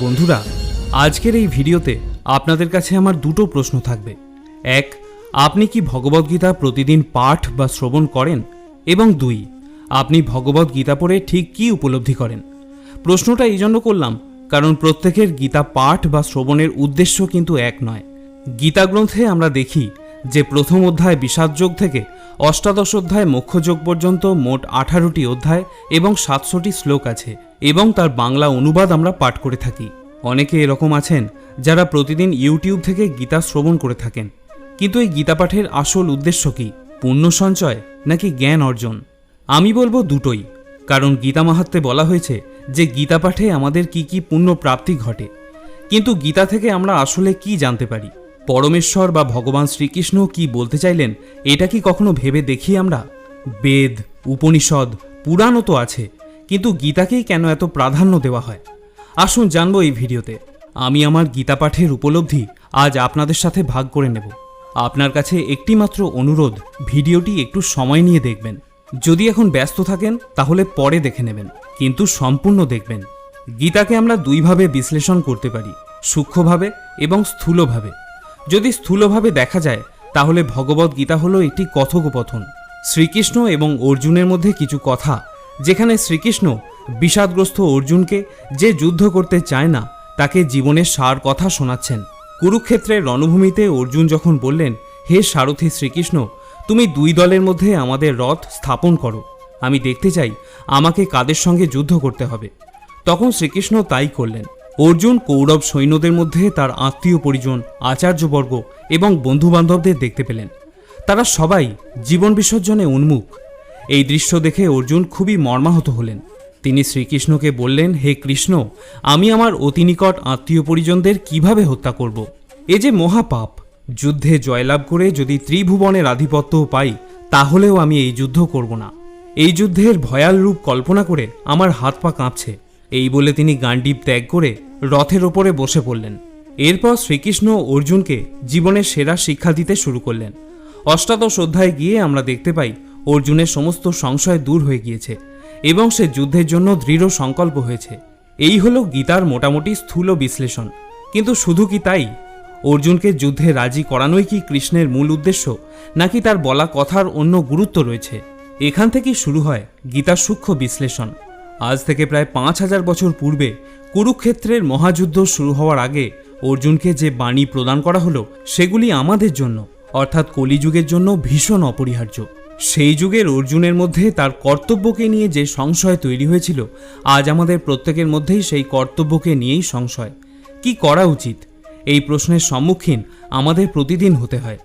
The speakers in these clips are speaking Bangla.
বন্ধুরা, আজকের এই ভিডিওতে আপনাদের কাছে আমার দুটো প্রশ্ন থাকবে। এক, আপনি কি ভগবদ্গীতা প্রতিদিন পাঠ বা শ্রবণ করেন? এবং দুই, আপনি ভগবদ্গীতা পড়ে ঠিক কী উপলব্ধি করেন? প্রশ্নটা এই জন্য করলাম, কারণ প্রত্যেকের গীতা পাঠ বা শ্রবণের উদ্দেশ্য কিন্তু এক নয়। গীতা গ্রন্থে আমরা দেখি যে প্রথম অধ্যায় বিষাদযোগ থেকে অষ্টাদশ অধ্যায় মোক্ষযোগ পর্যন্ত মোট আঠারোটি অধ্যায় এবং সাতশোটি শ্লোক আছে। এবং তার বাংলা অনুবাদ আমরা পাঠ করে থাকি। অনেকে এরকম আছেন যারা প্রতিদিন ইউটিউব থেকে গীতা শ্রবণ করে থাকেন। কিন্তু এই গীতা পাঠের আসল উদ্দেশ্য কি? পুণ্য সঞ্চয় নাকি জ্ঞান অর্জন? আমি বলব দুটোই। কারণ গীতা মাহাত্মে বলা হয়েছে যে গীতা পাঠে আমাদের কি কি পুণ্য প্রাপ্তি ঘটে। কিন্তু গীতা থেকে আমরা আসলে কি জানতে পারি? পরমেশ্বর বা ভগবান শ্রীকৃষ্ণ কি বলতে চাইলেন, এটা কি কখনো ভেবে দেখি আমরা? বেদ, উপনিষদ, পুরাণও তো আছে। কিন্তু গীতাকেই কেন এত প্রাধান্য দেওয়া হয়? আসুন জানব এই ভিডিওতে। আমি আমার গীতা পাঠের উপলব্ধি আজ আপনাদের সাথে ভাগ করে নেব। আপনার কাছে একটিমাত্র অনুরোধ, ভিডিওটি একটু সময় নিয়ে দেখবেন। যদি এখন ব্যস্ত থাকেন, তাহলে পরে দেখে নেবেন, কিন্তু সম্পূর্ণ দেখবেন। গীতাকে আমরা দুইভাবে বিশ্লেষণ করতে পারি, সূক্ষ্মভাবে এবং স্থূলভাবে। যদি স্থূলভাবে দেখা যায়, তাহলে ভগবত গীতা হলো একটি কথোপকথন। শ্রীকৃষ্ণ এবং অর্জুনের মধ্যে কিছু কথা যেখানে শ্রীকৃষ্ণ বিষাদগ্রস্ত অর্জুনকে যে যুদ্ধ করতে চায় না, তাকে জীবনের সার কথা শোনাচ্ছেন। কুরুক্ষেত্রের রণভূমিতে অর্জুন যখন বললেন, হে সারথী শ্রীকৃষ্ণ, তুমি দুই দলের মধ্যে আমাদের রথ স্থাপন করো। আমি দেখতে চাই আমাকে কাদের সঙ্গে যুদ্ধ করতে হবে। তখন শ্রীকৃষ্ণ তাই করলেন। অর্জুন কৌরব সৈন্যদের মধ্যে তার আত্মীয় পরিজন, আচার্যবর্গ এবং বন্ধুবান্ধবদের দেখতে পেলেন। তারা সবাই জীবন বিসর্জনে উন্মুখ। এই দৃশ্য দেখে অর্জুন খুবই মর্মাহত হলেন। তিনি শ্রীকৃষ্ণকে বললেন, হে কৃষ্ণ, আমি আমার অতি নিকট আত্মীয় পরিজনদের কীভাবে হত্যা করব? এ যে মহাপাপ। যুদ্ধে জয়লাভ করে যদি ত্রিভুবনের আধিপত্যও পাই, তাহলেও আমি এই যুদ্ধ করব না। এই যুদ্ধের ভয়াল রূপ কল্পনা করে আমার হাত পা কাঁপছে। এই বলে তিনি গান্ডীব ত্যাগ করে রথের ওপরে বসে পড়লেন। এরপর শ্রীকৃষ্ণ অর্জুনকে জীবনের সেরা শিক্ষা দিতে শুরু করলেন। অষ্টাদশ অধ্যায়ে গিয়ে আমরা দেখতে পাই অর্জুনের সমস্ত সংশয় দূর হয়ে গিয়েছে এবং সে যুদ্ধের জন্য দৃঢ় সংকল্প হয়েছে। এই হলো গীতার মোটামুটি স্থূল বিশ্লেষণ। কিন্তু শুধু কি তাই? অর্জুনকে যুদ্ধে রাজি করানোই কি কৃষ্ণের মূল উদ্দেশ্য, নাকি তার বলা কথার অন্য গুরুত্ব রয়েছে? এখান থেকেই শুরু হয় গীতার সূক্ষ্ম বিশ্লেষণ। আজ থেকে প্রায় পাঁচ হাজার বছর পূর্বে কুরুক্ষেত্রের মহাযুদ্ধ শুরু হওয়ার আগে অর্জুনকে যে বাণী প্রদান করা হলো, সেগুলি আমাদের জন্য, অর্থাৎ কলিযুগের জন্য ভীষণ অপরিহার্য। সেই যুগের অর্জুনের মধ্যে তার কর্তব্যকে নিয়ে যে সংশয় তৈরি হয়েছিল, আজ আমাদের প্রত্যেকের মধ্যেই সেই কর্তব্যকে নিয়েই সংশয়। কি করা উচিত? এই প্রশ্নের সম্মুখীন আমাদের প্রতিদিন হতে হয়।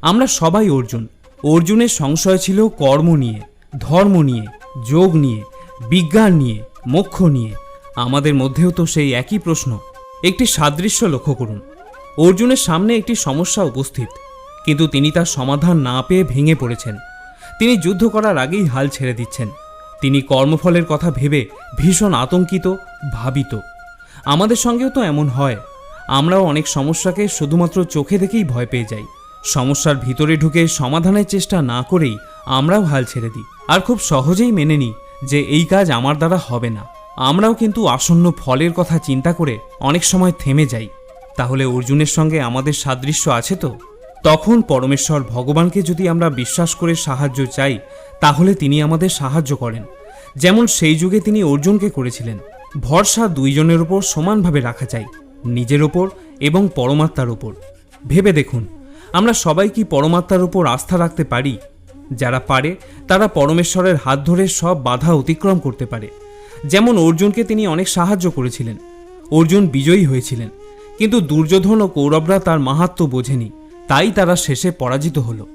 আমরা সবাই অর্জুন। অর্জুনের সংশয় ছিল কর্ম নিয়ে, ধর্ম নিয়ে, যোগ নিয়ে, বিজ্ঞান নিয়ে, মোক্ষ নিয়ে। আমাদের মধ্যেও তো সেই একই প্রশ্ন। একটি সাদৃশ্য লক্ষ্য করুন। অর্জুনের সামনে একটি সমস্যা উপস্থিত, কিন্তু তিনি তার সমাধান না পেয়ে ভেঙে পড়েছেন। তিনি যুদ্ধ করার আগেই হাল ছেড়ে দিচ্ছেন। তিনি কর্মফলের কথা ভেবে ভীষণ আতঙ্কিত, ভাবিত। আমাদের সঙ্গেও তো এমন হয়। আমরাও অনেক সমস্যাকে শুধুমাত্র চোখে দেখেই ভয় পেয়ে যাই। সমস্যার ভিতরে ঢুকে সমাধানের চেষ্টা না করেই আমরাও হাল ছেড়ে দিই। আর খুব সহজেই মেনে নিই যে এই কাজ আমার দ্বারা হবে না। আমরাও কিন্তু আসন্ন ফলের কথা চিন্তা করে অনেক সময় থেমে যাই। তাহলে অর্জুনের সঙ্গে আমাদের সাদৃশ্য আছে তো? তখন পরমেশ্বর ভগবানকে যদি আমরা বিশ্বাস করে সাহায্য চাই, তাহলে তিনি আমাদের সাহায্য করেন। যেমন সেই যুগে তিনি অর্জুনকে করেছিলেন। ভরসা দুইজনের ওপর সমানভাবে রাখা চাই, নিজের ওপর এবং পরমাত্মার ওপর ভেবে দেখুন, আমরা সবাই কি পরমাত্মার ওপর আস্থা রাখতে পারি? যারা পারে, তারা পরমেশ্বরের হাত ধরে সব বাধা অতিক্রম করতে পারে। যেমন অর্জুনকে তিনি অনেক সাহায্য করেছিলেন। অর্জুন বিজয়ী হয়েছিলেন। কিন্তু দুর্যোধন ও কৌরবরা তার মাহাত্ম বোঝেনি। তাই তারা শেষে পরাজিত হলো।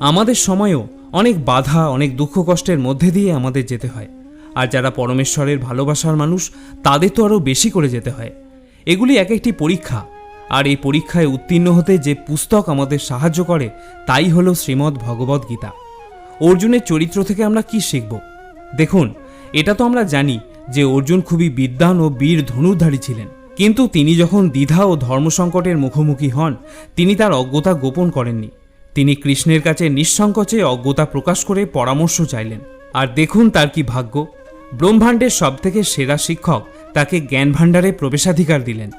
আমাদের সময়েও অনেক বাধা, অনেক দুঃখ কষ্টের মধ্যে দিয়ে আমাদের যেতে হয়। আর যারা পরমেশ্বরের ভালোবাসার মানুষ, তাদের তো আরও বেশি করে যেতে হয়। এগুলি এক একটি পরীক্ষা। আর এই পরীক্ষায় উত্তীর্ণ হতে যে পুস্তক আমাদের সাহায্য করে, তাই হলো শ্রীমদ্ ভগবদ গীতা। অর্জুনের চরিত্র থেকে আমরা কি শিখব? দেখুন, এটা তো আমরা জানি যে অর্জুন খুবই বিদ্বান ও বীর ধনুর্ধারী ছিলেন। কিন্তু তিনি যখন দ্বিধা ও ধর্মসংকটের মুখোমুখি হন, তিনি তার অজ্ঞতা গোপন করেননি। তিনি কৃষ্ণের কাছে নিঃসংকোচে অজ্ঞতা প্রকাশ করে পরামর্শ চাইলেন। আর দেখুন তার কি ভাগ্য। ব্রহ্মাণ্ডের সবথেকে সেরা শিক্ষক তাকে জ্ঞান ভাণ্ডারে প্রবেশাধিকার দিলেন।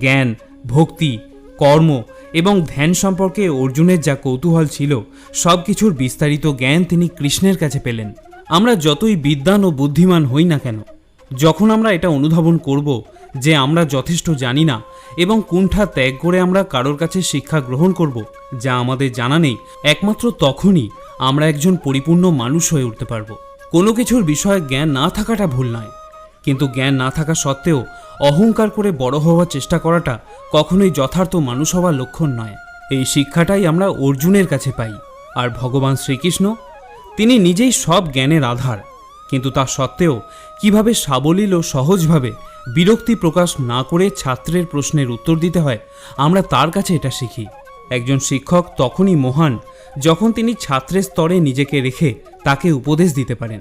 জ্ঞান, ভক্তি, কর্ম এবং ধ্যান সম্পর্কে অর্জুনের যা কৌতূহল ছিল সব কিছুর বিস্তারিত জ্ঞান তিনি কৃষ্ণের কাছে পেলেন। আমরা যতই বিদ্বান ও বুদ্ধিমান হই না কেন, যখন আমরা এটা অনুধাবন করব যে আমরা যথেষ্ট জানি না এবং কুণ্ঠা ত্যাগ করে আমরা কারোর কাছে শিক্ষা গ্রহণ করব, যা আমাদের জানা নেই, একমাত্র তখনই আমরা একজন পরিপূর্ণ মানুষ হয়ে উঠতে পারব। কোনো কিছুর বিষয়ে জ্ঞান না থাকাটা ভুল নয়, কিন্তু জ্ঞান না থাকা সত্ত্বেও অহংকার করে বড় হওয়ার চেষ্টা করাটা কখনোই যথার্থ মানুষ হওয়ার লক্ষণ নয়। এই শিক্ষাটাই আমরা অর্জুনের কাছে পাই, আর ভগবান শ্রীকৃষ্ণ, তিনি নিজেই সব জ্ঞানের আধার। কিন্তু তা সত্ত্বেও কীভাবে সাবলীল ও সহজভাবে বিরক্তি প্রকাশ না করে ছাত্রের প্রশ্নের উত্তর দিতে হয়, আমরা তার কাছে এটা শিখি। একজন শিক্ষক তখনই মহান যখন তিনি ছাত্রের স্তরে নিজেকে রেখে তাকে উপদেশ দিতে পারেন।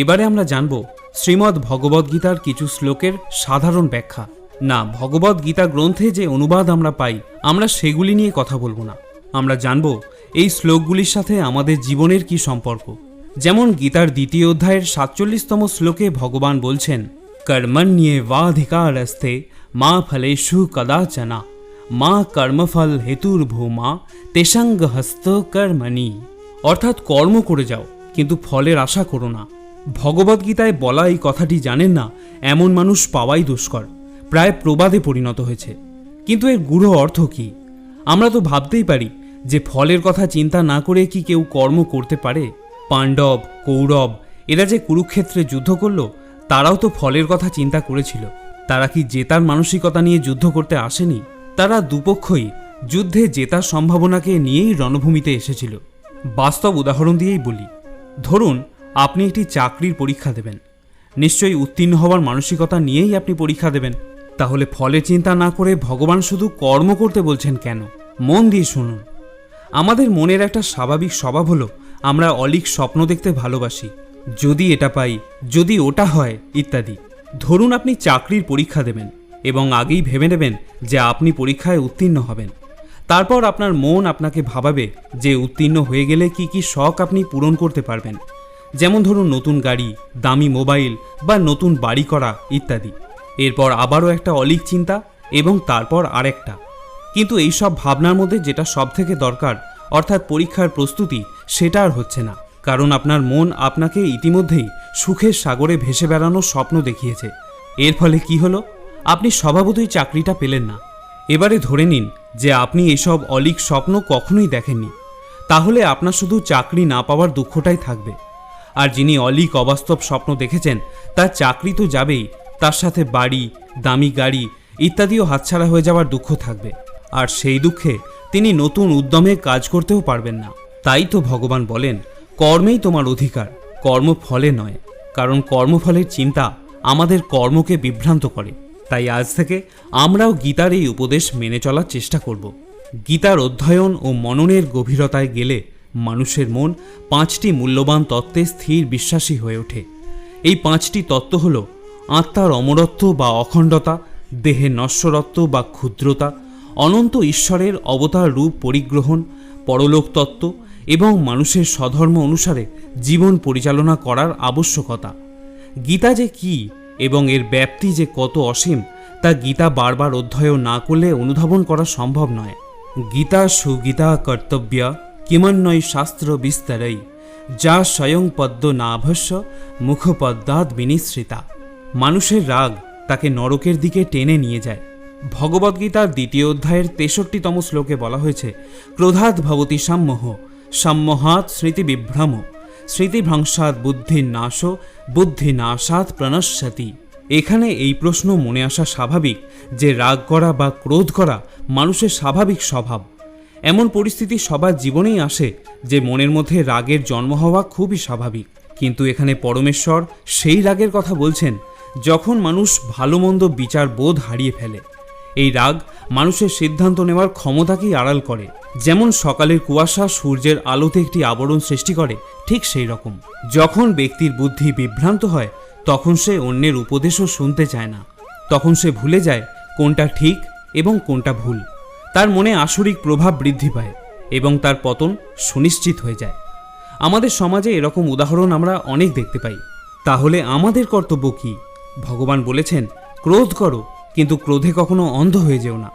এবারে আমরা জানব শ্রীমদ্ ভগবদ্গীতার কিছু শ্লোকের সাধারণ ব্যাখ্যা। না, ভগবদ গীতা গ্রন্থে যে অনুবাদ আমরা পাই, আমরা সেগুলি নিয়ে কথা বলব না। আমরা জানব এই শ্লোকগুলির সাথে আমাদের জীবনের কি সম্পর্ক। যেমন গীতার দ্বিতীয় অধ্যায়ের সাতচল্লিশতম শ্লোকে ভগবান বলছেন, কর্মণ্যে বাধিকার আস্তে মা ফলেষু কদাচনা, মা কর্মফল হেতুর ভূমা তেসাঙ্গ হস্ত কর্মণি। অর্থাৎ কর্ম করে যাও, কিন্তু ফলের আশা করো না। ভগবদ্গীতায় বলা এই কথাটি জানেন না, এমন মানুষ পাওয়াই দুষ্কর, প্রায় প্রবাদে পরিণত হয়েছে। কিন্তু এর গূঢ় অর্থ কি? আমরা তো ভাবতেই পারি যে ফলের কথা চিন্তা না করে কি কেউ কর্ম করতে পারে। পাণ্ডব, কৌরব, এরা যে কুরুক্ষেত্রে যুদ্ধ করল, তারাও তো ফলের কথা চিন্তা করেছিল। তারা কি জেতার মানসিকতা নিয়ে যুদ্ধ করতে আসেনি? তারা দুপক্ষই যুদ্ধে জেতার সম্ভাবনাকে নিয়েই রণভূমিতে এসেছিল। বাস্তব উদাহরণ দিয়েই বলি। ধরুন, আপনি একটি চাকরির পরীক্ষা দেবেন। নিশ্চয়ই উত্তীর্ণ হওয়ার মানসিকতা নিয়েই আপনি পরীক্ষা দেবেন। তাহলে ফলে চিন্তা না করে ভগবান শুধু কর্ম করতে বলছেন কেন? মন দিয়ে শুনুন। আমাদের মনের একটা স্বাভাবিক স্বভাব হলো আমরা অলিক স্বপ্ন দেখতে ভালোবাসি, যদি এটা পাই, যদি ওটা হয়, ইত্যাদি। ধরুন আপনি চাকরির পরীক্ষা দেবেন এবং আগেই ভেবে নেবেন যে আপনি পরীক্ষায় উত্তীর্ণ হবেন। তারপর আপনার মন আপনাকে ভাবাবে যে উত্তীর্ণ হয়ে গেলে কি কি শখ আপনি পূরণ করতে পারবেন। যেমন ধরুন নতুন গাড়ি, দামি মোবাইল বা নতুন বাড়ি করা, ইত্যাদি। এরপর আবারও একটা অলিক চিন্তা এবং তারপর আরেকটা। কিন্তু এই সব ভাবনার মধ্যে যেটা সব থেকে দরকার অর্থাৎ পরীক্ষার প্রস্তুতি, সেটা আর হচ্ছে না। কারণ আপনার মন আপনাকে ইতিমধ্যেই সুখের সাগরে ভেসে বেড়ানোর স্বপ্ন দেখিয়েছে। এর ফলে কি হলো? আপনি স্বভাবতই চাকরিটা পেলেন না। এবারে ধরে নিন যে আপনি এসব অলিক স্বপ্ন কখনোই দেখেননি। তাহলে আপনার শুধু চাকরি না পাওয়ার দুঃখটাই থাকবে। আর যিনি অলিক অবাস্তব স্বপ্ন দেখেছেন, তার চাকরি তো যাবেই, তার সাথে বাড়ি, দামি গাড়ি ইত্যাদিও হাতছাড়া হয়ে যাওয়ার দুঃখ থাকবে। আর সেই দুঃখে তিনি নতুন উদ্যমে কাজ করতেও পারবেন না। তাই তো ভগবান বলেন, কর্মেই তোমার অধিকার কর্মফলে নয়, কারণ কর্মফলের চিন্তা আমাদের কর্মকে বিভ্রান্ত করে। তাই আজ থেকে আমরাও গীতার এই উপদেশ মেনে চলার চেষ্টা করব। গীতার অধ্যয়ন ও মননের গভীরতায় গেলে মানুষের মন পাঁচটি মূল্যবান তত্ত্বে স্থির বিশ্বাসী হয়ে ওঠে। এই পাঁচটি তত্ত্ব হল আত্মার অমরত্ব বা অখণ্ডতা, দেহের নশ্বরত্ব বা ক্ষুদ্রতা অনন্ত ঈশ্বরের অবতার রূপ পরিগ্রহণ, পরলোক তত্ত্ব এবং মানুষের স্বধর্ম অনুসারে জীবন পরিচালনা করার আবশ্যকতা। গীতা যে কি এবং এর ব্যাপ্তি যে কত অসীম, তা গীতা বারবার অধ্যয়ন না করলে অনুধাবন করা সম্ভব নয়। গীতা সুগীতা কর্তব্য কিমন্বয় শাস্ত্র বিস্তারই যা স্বয়ং পদ্ম নাভস্য মুখপদ্মাদ বিনিশ্রিতা মানুষের রাগ তাকে নরকের দিকে টেনে নিয়ে যায়। ভগবদ্গীতার দ্বিতীয় অধ্যায়ের তেষট্টিতম শ্লোকে বলা হয়েছে, ক্রোধাৎ ভবতি সাম্যহ, সাম্যহাৎ স্মৃতিবিভ্রম স্মৃতিভ্রংসাৎ বুদ্ধির নাশ, বুদ্ধি নাশাৎ প্রণশ্যতি। এখানে এই প্রশ্ন মনে আসা স্বাভাবিক যে রাগ করা বা ক্রোধ করা মানুষের স্বাভাবিক স্বভাব। এমন পরিস্থিতি সবার জীবনেই আসে যে মনের মধ্যে রাগের জন্ম হওয়া খুবই স্বাভাবিক। কিন্তু এখানে পরমেশ্বর সেই রাগের কথা বলছেন, যখন মানুষ ভালো মন্দ বিচার বোধ হারিয়ে ফেলে। এই রাগ মানুষের সিদ্ধান্ত নেওয়ার ক্ষমতাকেই আড়াল করে। যেমন সকালের কুয়াশা সূর্যের আলোতে একটি আবরণ সৃষ্টি করে, ঠিক সেই রকম। যখন ব্যক্তির বুদ্ধি বিভ্রান্ত হয়, তখন সে অন্যের উপদেশও শুনতে চায় না। তখন সে ভুলে যায় কোনটা ঠিক এবং কোনটা ভুল। তার মনে আসরিক প্রভাব বৃদ্ধি পায় এবং তার পতন সুনিশ্চিত হয়ে যায়। আমাদের সমাজে এরকম উদাহরণ আমরা অনেক দেখতে পাই। তাহলে আমাদের কর্তব্য কি? ভগবান বলেছেন, ক্রোধ করো কিন্তু ক্রোধে কখনো অন্ধ হয়ে যেও না।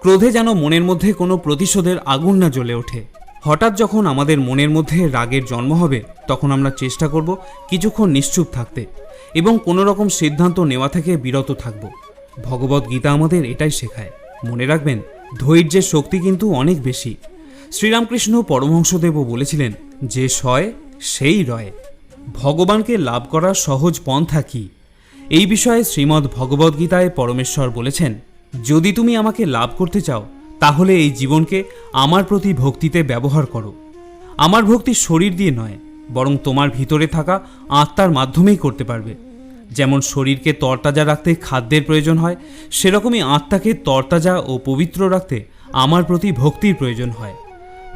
ক্রোধে যেন মনের মধ্যে কোনো প্রতিশোধের আগুন না জ্বলে ওঠে। হঠাৎ যখন আমাদের মনের মধ্যে রাগের জন্ম হবে, তখন আমরা চেষ্টা করব কিছুক্ষণ নিশ্চুপ থাকতে এবং কোনো রকম সিদ্ধান্ত নেওয়া থেকে বিরত থাকব। ভগবত গীতা আমাদের এটাই শেখায়। মনে রাখবেন, ধৈর্যের শক্তি কিন্তু অনেক বেশি। শ্রীরামকৃষ্ণ পরমহংসদেবও বলেছিলেন, যে সয়, সেই রয়। ভগবানকে লাভ করার সহজ পন্থা কী? এই বিষয়ে শ্রীমদ্ ভগবদ্গীতায় পরমেশ্বর বলেছেন, যদি তুমি আমাকে লাভ করতে চাও, তাহলে এই জীবনকে আমার প্রতি ভক্তিতে ব্যবহার করো। আমার ভক্তি শরীর দিয়ে নয়, বরং তোমার ভিতরে থাকা আত্মার মাধ্যমেই করতে পারবে। যেমন শরীরকে তরতাজা রাখতে খাদ্যের প্রয়োজন হয়, সেরকমই আত্মাকে তরতাজা ও পবিত্র রাখতে আমার প্রতি ভক্তির প্রয়োজন হয়।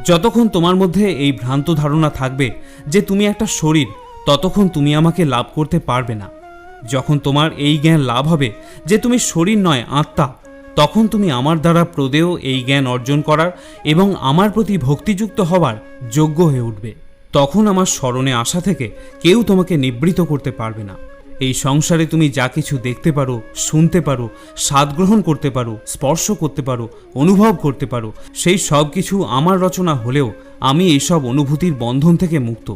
যতক্ষণ তোমার মধ্যে এই ভ্রান্ত ধারণা থাকবে যে তুমি একটা শরীর, ততক্ষণ তুমি আমাকে লাভ করতে পারবে না। যখন তোমার এই জ্ঞান লাভ হবে যে তুমি শরীর নয়, আত্মা, তখন তুমি আমার দ্বারা প্রদেয় এই জ্ঞান অর্জন করার এবং আমার প্রতি ভক্তিযুক্ত হবার যোগ্য হয়ে উঠবে। তখন আমার স্মরণে আসা থেকে কেউ তোমাকে নিবৃত করতে পারবে না। এই সংসারে তুমি যা কিছু দেখতে পারো, শুনতে পারো, স্বাদ গ্রহণ করতে পারো, স্পর্শ করতে পারো, অনুভব করতে পারো, সেই সব কিছু আমার রচনা হলেও আমি এইসব অনুভূতির বন্ধন থেকে মুক্ত।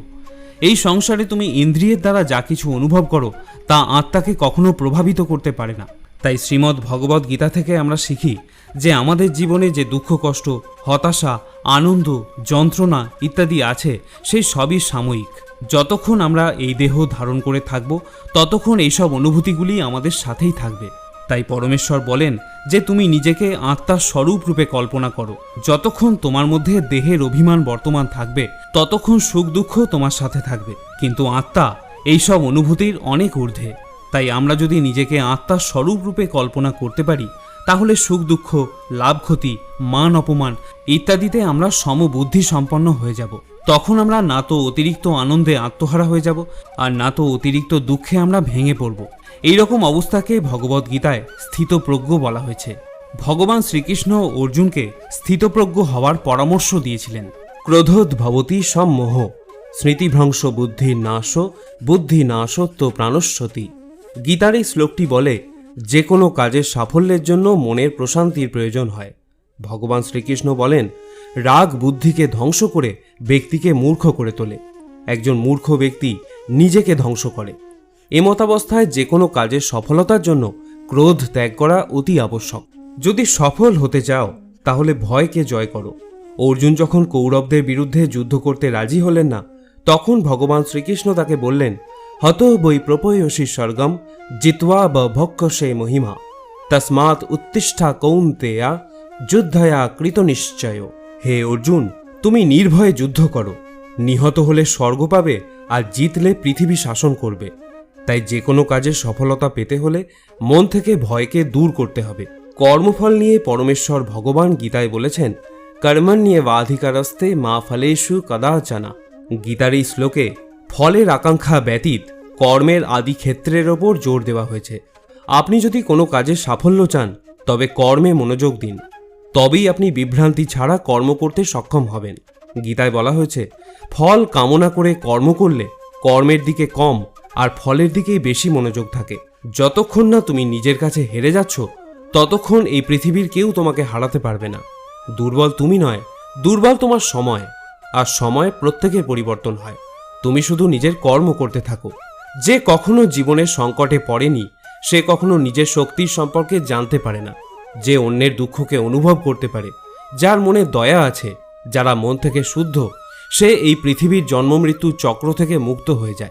এই সংসারে তুমি ইন্দ্রিয়ের দ্বারা যা কিছু অনুভব করো, তা আত্মাকে কখনো প্রভাবিত করতে পারে না। তাই শ্রীমদ্ ভগবদ গীতা থেকে আমরা শিখি যে আমাদের জীবনে যে দুঃখ, কষ্ট, হতাশা, আনন্দ, যন্ত্রণা ইত্যাদি আছে সেই সবই সাময়িক। যতক্ষণ আমরা এই দেহ ধারণ করে থাকব, ততক্ষণ এইসব অনুভূতিগুলি আমাদের সাথেই থাকবে। তাই পরমেশ্বর বলেন যে তুমি নিজেকে আত্মার স্বরূপ রূপে কল্পনা করো। যতক্ষণ তোমার মধ্যে দেহের অভিমান বর্তমান থাকবে, ততক্ষণ সুখ দুঃখ তোমার সাথে থাকবে। কিন্তু আত্মা এইসব অনুভূতির অনেক ঊর্ধ্বে। তাই আমরা যদি নিজেকে আত্মার স্বরূপ রূপে কল্পনা করতে পারি, তাহলে সুখ দুঃখ, লাভ ক্ষতি, মান অপমান ইত্যাদিতে আমরা সমবুদ্ধি সম্পন্ন হয়ে যাব। তখন আমরা না তো অতিরিক্ত আনন্দে আত্মহারা হয়ে যাব, আর না তো অতিরিক্ত দুঃখে আমরা ভেঙে পড়ব। এই রকম অবস্থাকে ভগবদ্গীতায় স্থিতপ্রজ্ঞ বলা হয়েছে। ভগবান শ্রীকৃষ্ণ অর্জুনকে স্থিতপ্রজ্ঞ হওয়ার পরামর্শ দিয়েছিলেন। ক্রোধোদ্ভবতী সম্মোহ, স্মৃতিভ্রংশ বুদ্ধি নাশ, বুদ্ধি নাশত্ব প্রাণস্বতী। গীতার এই শ্লোকটি বলে যে কোনো কাজের সাফল্যের জন্য মনের প্রশান্তির প্রয়োজন হয়। ভগবান শ্রীকৃষ্ণ বলেন, রাগ বুদ্ধিকে ধ্বংস করে ব্যক্তিকে মূর্খ করে তোলে। একজন মূর্খ ব্যক্তি নিজেকে ধ্বংস করে। এমতাবস্থায় যে কোনো কাজের সফলতার জন্য ক্রোধ ত্যাগ করা অতি আবশ্যক। যদি সফল হতে চাও, তাহলে ভয়কে জয় করো। অর্জুন যখন কৌরবদের বিরুদ্ধে যুদ্ধ করতে রাজি হলেন না, তখন ভগবান শ্রীকৃষ্ণ তাকে বললেন, হত বৈ প্রপয়সী স্বর্গম জিত্বা ব ভক্ষসে মহিমা। তসমাৎ উত্তিষ্ঠা কৌন্তেয়া যুদ্ধয়া কৃতনিশ্চয় হে অর্জুন, তুমি নির্ভয়ে যুদ্ধ করো। নিহত হলে স্বর্গ পাবে আর জিতলে পৃথিবী শাসন করবে। তাই যে কোনো কাজে সফলতা পেতে হলে মন থেকে ভয়কে দূর করতে হবে। কর্মফল নিয়ে পরমেশ্বর ভগবান গীতায় বলেছেন, কর্মণ্যে বাধিকারস্তে মা ফলেষু কদাচনা। গীতার এই শ্লোকে ফলের আকাঙ্ক্ষা ব্যতীত কর্মের আদি ক্ষেত্রের ওপর জোর দেওয়া হয়েছে। আপনি যদি কোনো কাজে সাফল্য চান, তবে কর্মে মনোযোগ দিন। তবেই আপনি বিভ্রান্তি ছাড়া কর্ম করতে সক্ষম হবেন। গীতায় বলা হয়েছে, ফল কামনা করে কর্ম করলে কর্মের দিকে কম আর ফলের দিকেই বেশি মনোযোগ থাকে। যতক্ষণ না তুমি নিজের কাছে হেরে যাচ্ছ, ততক্ষণ এই পৃথিবীর কেউ তোমাকে হারাতে পারবে না। দুর্বল তুমি নয়, দুর্বল তোমার সময়। আর সময় প্রত্যেকের পরিবর্তন হয়। তুমি শুধু নিজের কর্ম করতে থাকো। যে কখনো জীবনের সংকটে পড়েনি, সে কখনো নিজের শক্তির সম্পর্কে জানতে পারে না। যে অন্যের দুঃখকে অনুভব করতে পারে, যার মনে দয়া আছে, যারা মন থেকে শুদ্ধ, সে এই পৃথিবীর জন্ম মৃত্যু চক্র থেকে মুক্ত হয়ে যায়।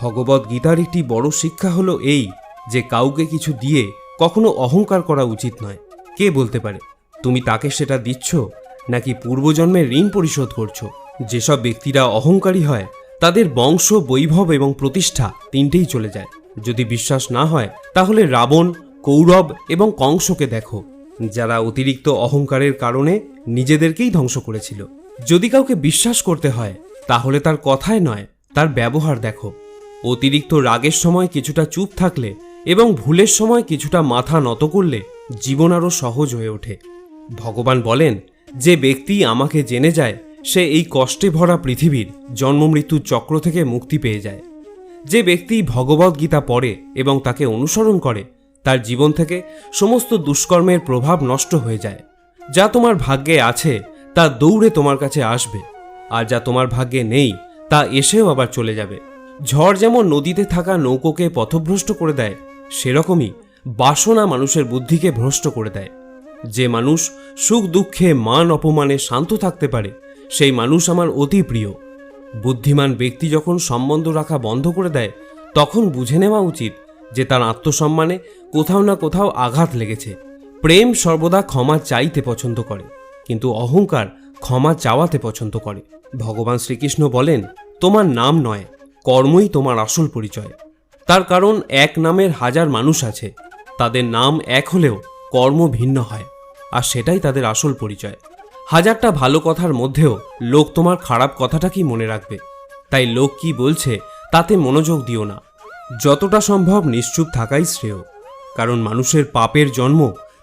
ভগবত গীতার একটি বড় শিক্ষা হলো এই যে কাউকে কিছু দিয়ে কখনো অহংকার করা উচিত নয়। কে বলতে পারে? তুমি তাকে সেটা দিচ্ছ নাকি পূর্বজন্মের ঋণ পরিশোধ করছ? যেসব ব্যক্তিরা অহংকারী হয়, তাদের বংশ, বৈভব এবং প্রতিষ্ঠা তিনটেই চলে যায়। যদি বিশ্বাস না হয়, তাহলে রাবণ, কৌরব এবং কংসকে দেখো। যারা অতিরিক্ত অহংকারের কারণে নিজেদেরকেই ধ্বংস করেছিল। যদি কাউকে বিশ্বাস করতে হয়, তাহলে তার কথায় নয়, তার ব্যবহার দেখো। অতিরিক্ত রাগের সময় কিছুটা চুপ থাকলে এবং ভুলের সময় কিছুটা মাথা নত করলে জীবন আরও সহজ হয়ে ওঠে। ভগবান বলেন, যে ব্যক্তি আমাকে জেনে যায়, সে এই কষ্টে ভরা পৃথিবীর জন্মমৃত্যুর চক্র থেকে মুক্তি পেয়ে যায়। যে ব্যক্তি ভগবদ গীতা পড়ে এবং তাকে অনুসরণ করে, তার জীবন থেকে সমস্ত দুষ্কর্মের প্রভাব নষ্ট হয়ে যায়। যা তোমার ভাগ্যে আছে, তা দৌড়ে তোমার কাছে আসবে, আর যা তোমার ভাগ্যে নেই, তা এসেও আবার চলে যাবে। ঝড় যেমন নদীতে থাকা নৌকোকে পথভ্রষ্ট করে দেয়, সেরকমই বাসনা মানুষের বুদ্ধিকে ভ্রষ্ট করে দেয়। যে মানুষ সুখ দুঃখে মান অপমানে শান্ত থাকতে পারে, সেই মানুষ আমার অতি প্রিয়। বুদ্ধিমান ব্যক্তি যখন সম্বন্ধ রাখা বন্ধ করে দেয়, তখন বুঝে নেওয়া উচিত যে তার আত্মসম্মানে কোথাও না কোথাও আঘাত লেগেছে। প্রেম সর্বদা ক্ষমা চাইতে পছন্দ করে, কিন্তু অহংকার ক্ষমা চাওয়াতে পছন্দ করে। ভগবান শ্রীকৃষ্ণ বলেন, তোমার নাম নয় কর্মই তোমার আসল পরিচয়। তার কারণ এক নামের হাজার মানুষ আছে, তাদের নাম এক হলেও কর্ম ভিন্ন হয়, আর সেটাই তাদের আসল পরিচয়। হাজারটা ভালো কথার মধ্যেও লোক তোমার খারাপ কথাটাকেই মনে রাখবে? তাই লোক কি বলছে তাতে মনোযোগ দিও না। যতটা সম্ভব নিশ্চুপ থাকাই শ্রেয়, কারণ মানুষের পাপের জন্ম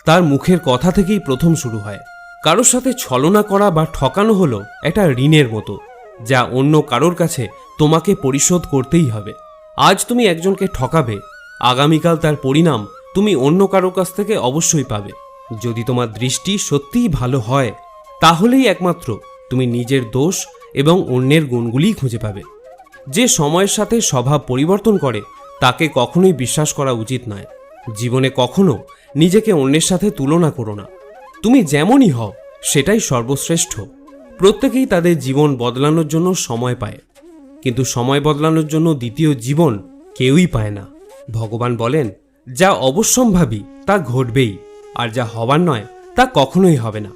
তার মুখের কথা থেকেই প্রথম শুরু হয়। কারোর সাথে ছলনা করা বা ঠকানো হলো একটা ঋণের মতো, যা অন্য কারোর কাছে তোমাকে পরিশোধ করতেই হবে। আজ তুমি একজনকে ঠকাবে, আগামীকাল তার পরিণাম তুমি অন্য কারোর কাছ থেকে অবশ্যই পাবে। যদি তোমার দৃষ্টি সত্যিই ভালো হয়, তাহলেই একমাত্র তুমি নিজের দোষ এবং অন্যের গুণগুলিই খুঁজে পাবে। যে সময়ের সাথে স্বভাব পরিবর্তন করে, তাকে কখনোই বিশ্বাস করা উচিত নয়। জীবনে কখনো নিজেকে অন্যের সাথে তুলনা করো না। তুমি যেমনই হও, সেটাই সর্বশ্রেষ্ঠ। প্রত্যেকেই তাদের জীবন বদলানোর জন্য সময় পায়। কিন্তু সময় বদলানোর জন্য দ্বিতীয় জীবন কেউই পায় না। ভগবান বলেন, যা অবশ্যম্ভাবী, তা ঘটবেই, আর যা হবার নয়, তা কখনোই হবে না।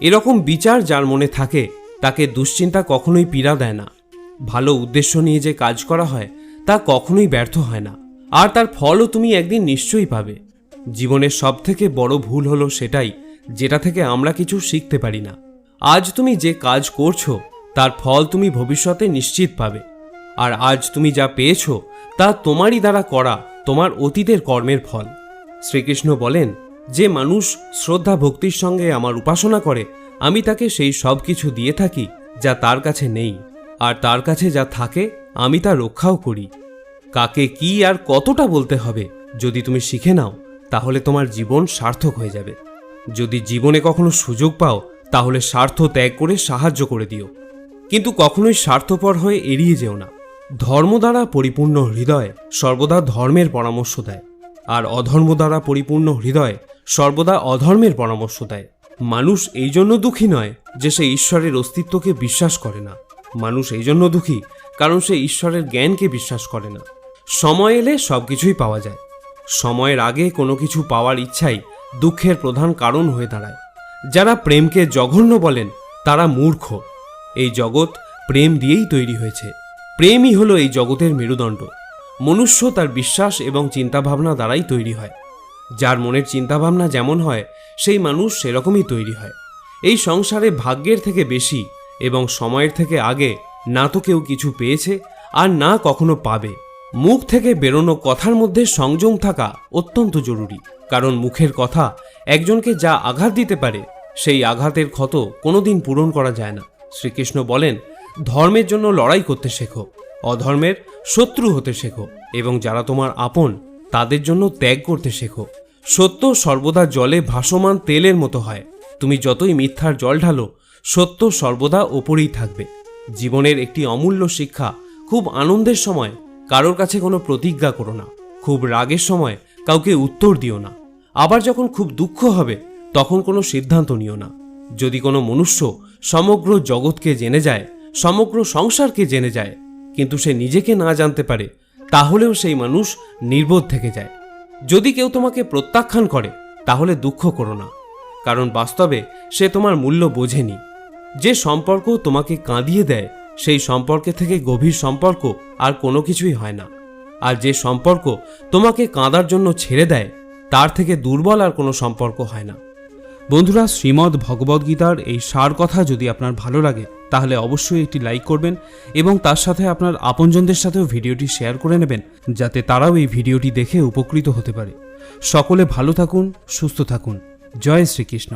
এরকম বিচার যার মনে থাকে, তাকে দুশ্চিন্তা কখনোই পীড়া দেয় না। ভালো উদ্দেশ্য নিয়ে যে কাজ করা হয়, তা কখনোই ব্যর্থ হয় না। আর তার ফলও তুমি একদিন নিশ্চয়ই পাবে। জীবনের সব থেকে বড় ভুল হলো সেটাই, যেটা থেকে আমরা কিছু শিখতে পারি না। আজ তুমি যে কাজ করছ তার ফল তুমি ভবিষ্যতে নিশ্চিত পাবে। আর আজ তুমি যা পেয়েছ, তা তোমারই দ্বারা করা তোমার অতীতের কর্মের ফল। শ্রীকৃষ্ণ বলেন, যে মানুষ শ্রদ্ধা ভক্তির সঙ্গে আমার উপাসনা করে, আমি তাকে সেই সব কিছু দিয়ে থাকি যা তার কাছে নেই। আর তার কাছে যা থাকে, আমি তা রক্ষাও করি। কাকে কি আর কতটা বলতে হবে, যদি তুমি শিখে নাও, তাহলে তোমার জীবন সার্থক হয়ে যাবে। যদি জীবনে কখনো সুযোগ পাও, তাহলে স্বার্থ ত্যাগ করে সাহায্য করে দিও। কিন্তু কখনোই স্বার্থপর হয়ে এড়িয়ে যেও না। ধর্ম দ্বারা পরিপূর্ণ হৃদয় সর্বদা ধর্মের পরামর্শ দেয়, আর অধর্ম দ্বারা পরিপূর্ণ হৃদয় সর্বদা অধর্মের পরামর্শ দেয়। মানুষ এই জন্য দুঃখী নয় যে সে ঈশ্বরের অস্তিত্বকে বিশ্বাস করে না। মানুষ এই জন্য দুঃখী কারণ সে ঈশ্বরের জ্ঞানকে বিশ্বাস করে না। সময় এলে সব কিছুই পাওয়া যায়। সময়ের আগে কোনো কিছু পাওয়ার ইচ্ছাই দুঃখের প্রধান কারণ হয়ে দাঁড়ায়। যারা প্রেমকে জঘন্য বলেন, তারা মূর্খ। এই জগৎ প্রেম দিয়েই তৈরি হয়েছে। প্রেমই হলো এই জগতের মেরুদণ্ড। মনুষ্য তার বিশ্বাস এবং চিন্তাভাবনা দ্বারাই তৈরি হয়। যার মনের চিন্তাভাবনা যেমন হয়, সেই মানুষ সেরকমই তৈরি হয়। এই সংসারে ভাগ্যের থেকে বেশি এবং সময়ের থেকে আগে না তো কেউ কিছু পেয়েছে আর না কখনো পাবে। মুখ থেকে বেরোনো কথার মধ্যে সংযম থাকা অত্যন্ত জরুরি, কারণ মুখের কথা একজনকে যা আঘাত দিতে পারে, সেই আঘাতের ক্ষত কোনোদিন পূরণ করা যায় না। শ্রীকৃষ্ণ বলেন, ধর্মের জন্য লড়াই করতে শেখো, অধর্মের শত্রু হতে শেখো, এবং যারা তোমার আপন, তাদের জন্য ত্যাগ করতে শেখো। সত্য সর্বদা জলে ভাসমান তেলের মতো হয়। তুমি যতই মিথ্যার জল ঢালো, সত্য সর্বদা ওপরেই থাকবে। জীবনের একটি অমূল্য শিক্ষা খুব আনন্দের সময়, কারোর কাছে কোনো প্রতিজ্ঞা করো না। খুব রাগের সময়, কাউকে উত্তর দিও না। আবার যখন খুব দুঃখ হবে, তখন কোনো সিদ্ধান্ত নিও না। যদি কোনো মনুষ্য সমগ্র জগৎকে জেনে যায়, সমগ্র সংসারকে জেনে যায়, কিন্তু সে নিজেকে না জানতে পারে, তাহলেও সেই মানুষ নির্বোধ থেকে যায়। যদি কেউ তোমাকে প্রত্যাখ্যান করে, তাহলে দুঃখ করো না, কারণ বাস্তবে সে তোমার মূল্য বোঝেনি। যে সম্পর্ক তোমাকে কাঁদিয়ে দেয়, সেই সম্পর্কে থেকে গভীর সম্পর্ক আর কোনো কিছুই হয় না। আর যে সম্পর্ক তোমাকে কাঁদার জন্য ছেড়ে দেয়, তার থেকে দুর্বল আর কোনো সম্পর্ক হয় না। বন্ধুরা, শ্রীমদ্ ভগবদ্গীতার এই সার কথা যদি আপনার ভালো লাগে, তাহলে অবশ্যই একটি লাইক করবেন এবং তার সাথে আপনার আপনজনদের সাথেও ভিডিওটি শেয়ার করে নেবেন, যাতে তারাও এই ভিডিওটি দেখে উপকৃত হতে পারে। সকলে ভালো থাকুন, সুস্থ থাকুন। জয় শ্রীকৃষ্ণ।